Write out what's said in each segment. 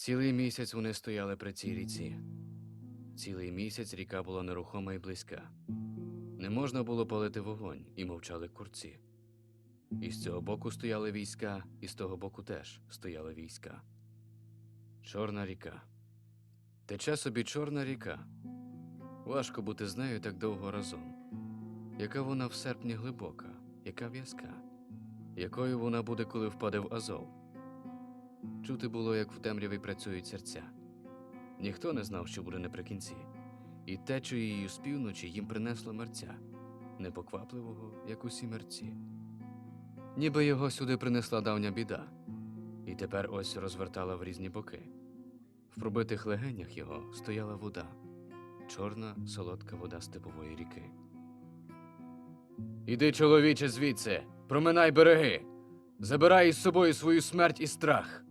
Цілий місяць вони стояли при цій ріці. Цілий місяць ріка була нерухома і близька. Не можна було палити вогонь, і мовчали курці. І з цього боку стояли війська, і з того боку теж стояли війська. Чорна ріка. Тече собі чорна ріка. Важко бути з нею так довго разом. Яка вона в серпні глибока, яка в'язка, якою вона буде, коли впаде в Азов. Чути було, як в темряві працюють серця. Ніхто не знав, що буде наприкінці, і течу її з півночі їм принесло мерця, непоквапливого, як усі мерці. Ніби його сюди принесла давня біда, і тепер ось розвертала в різні боки. В пробитих легенях його стояла вода, чорна солодка вода степової ріки. Іди, чоловіче, звідси, проминай береги, забирай із собою свою смерть і страх.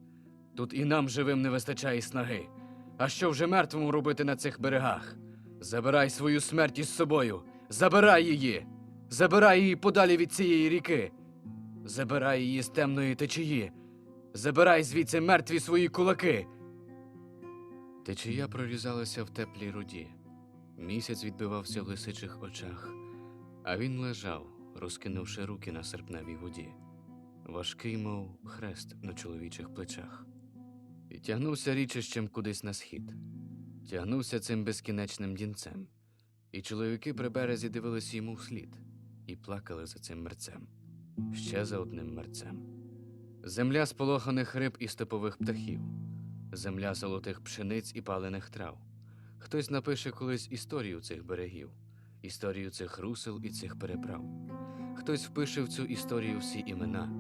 Тут і нам живим не вистачає снаги. А що вже мертвому робити на цих берегах? Забирай свою смерть із собою, забирай її, забирай її подалі від цієї ріки, забирай її з темної течії, забирай звідси мертві свої кулаки. Течія прорізалася в теплій руді. Місяць відбивався в лисичих очах, а він лежав, розкинувши руки на серпневій воді, важкий, мов хрест на чоловічих плечах. І тягнувся річищем кудись на схід, тягнувся цим безкінечним дінцем, і чоловіки при березі дивились йому вслід і плакали за цим мерцем, ще за одним мерцем. Земля сполоханих риб і степових птахів, земля золотих пшениць і палених трав. Хтось напише колись історію цих берегів, історію цих русел і цих переправ. Хтось впише в цю історію всі імена,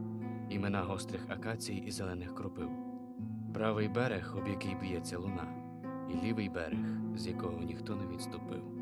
імена гострих акацій і зелених кропив. Правий берег, об який б'ється луна, і лівий берег, з якого ніхто не відступив.